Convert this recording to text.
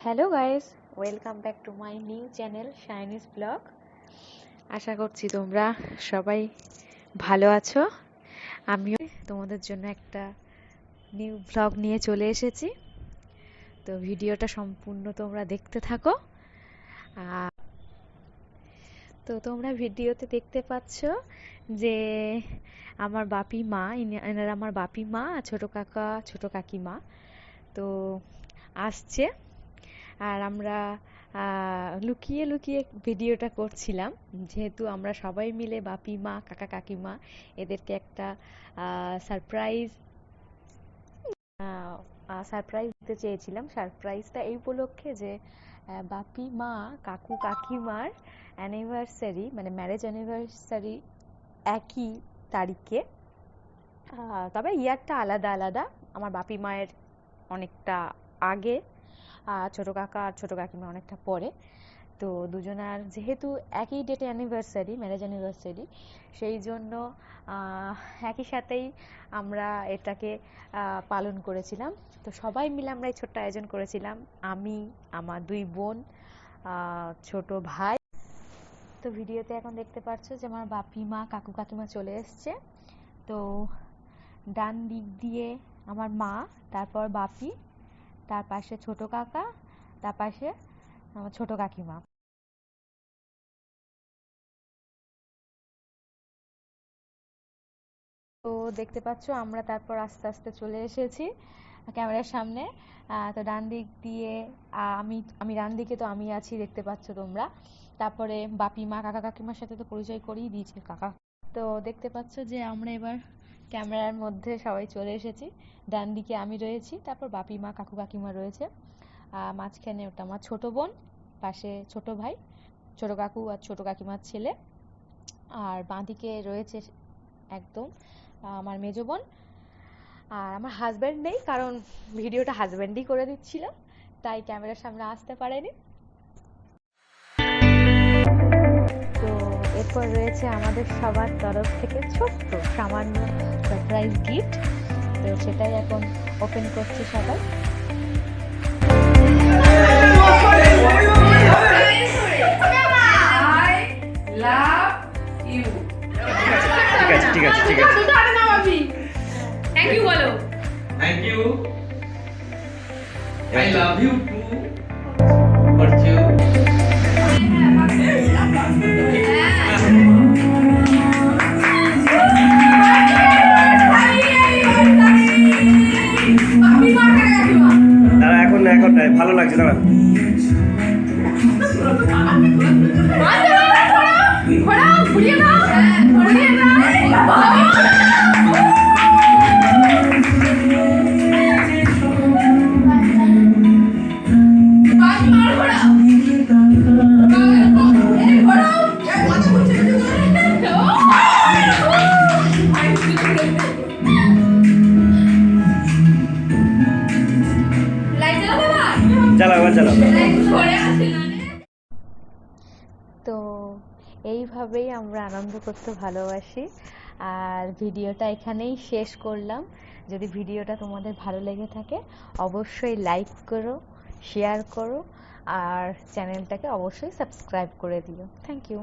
Hello guys welcome back to my new channel শাইনিস blog আশা করছি তোমরা সবাই ভালো আছো। আমিও তোমাদের জন্য একটা নিউ ব্লগ নিয়ে চলে এসেছি। তো ভিডিওটা সম্পূর্ণ তোমরা দেখতে থাকো। আর তো তোমরা ভিডিওতে দেখতে পাচ্ছ যে আমার বাপি মা এনারা আমার বাপি মা আর ছোট কাকা ছোট কাকিমা। তো আসছে। আর আমরা লুকিয়ে লুকিয়ে ভিডিওটা করছিলাম। যেহেতু আমরা সবাই মিলে বাপি মা, কাকা কাকিমা, এদেরকে একটা সারপ্রাইজ সারপ্রাইজ দিতে চেয়েছিলাম। সারপ্রাইজটা এই উপলক্ষে যে বাপি মা, কাকু কাকিমার অ্যানিভার্সারি মানে ম্যারেজ অ্যানিভার্সারি একই তারিখে। তবে ইয়ারটা আলাদা আলাদা। আমার বাপি মায়ের অনেকটা আগে। ছোটো কাকা আর ছোটো কাকিমা অনেকটা পরে। তো দুজনার যেহেতু একই ডেটে অ্যানিভার্সারি ম্যারেজ অ্যানিভার্সারি সেই জন্য একই সাথেই আমরা এটাকে পালন করেছিলাম। তো সবাই মিলে আমরা এই ছোট্ট আয়োজন করেছিলাম। আমি, আমার দুই বোন ছোট ভাই। তো ভিডিওতে এখন দেখতে পাচ্ছ যে আমার বাপি মা, কাকু কাকিমা চলে এসছে। তো ডান দিক দিয়ে আমার মা, তারপর বাপি। তার পাশে ছোট কাকা, তার পাশে আমার ছোট কাকিমা। তো দেখতে পাচ্ছ, আমরা তারপর আস্তে আস্তে চলে এসেছি ক্যামেরার সামনে। তো ডান দিক দিয়ে আমি আমি ডান দিকে তো আমি আছি, দেখতে পাচ্ছ তোমরা। তারপরে বাপি মা, কাকা কাকিমার সাথে তো পরিচয় করিয়ে দিয়েছে কাকা। তো দেখতে পাচ্ছ যে আমরা এবার ক্যামেরার মধ্যে সবাই চলে এসেছি। ডান দিকে আমি রয়েছি, তারপর বাপি মা, কাকু কাকিমা রয়েছে। মাঝখানে ওটা আমার ছোট বোন, পাশে ছোট ভাই, ছোট কাকু আর ছোট কাকিমার ছেলে। আর বাঁদিকে রয়েছে একদম আমার মেজো বোন। আর আমার হাজব্যান্ড নেই, কারণ ভিডিওটা হাজব্যান্ডই করে দিচ্ছিল, তাই ক্যামেরার সামনে আসতে পারেনি। তো এরপর রয়েছে আমাদের সবার তরফ থেকে ছোট্ট, সামান্য সারপ্রাইজ গিফট তো সেটাই এখন ওপেন করছে সবাই love ঠিক আছে ঠিক আছে ঠিক আছে দুটো হাতে Thank you বলো। Thank you. I love you too. Virtue. ভালো লাগছে দাঁড়া তো এইভাবেই আমরা আনন্দ করতে ভালোবাসি। আর ভিডিওটা এখানেই শেষ করলাম। যদি ভিডিওটা তোমাদের ভালো লেগে থাকে, অবশ্যই লাইক করো শেয়ার করো, আর চ্যানেলটাকে অবশ্যই সাবস্ক্রাইব করে দিও। Thank you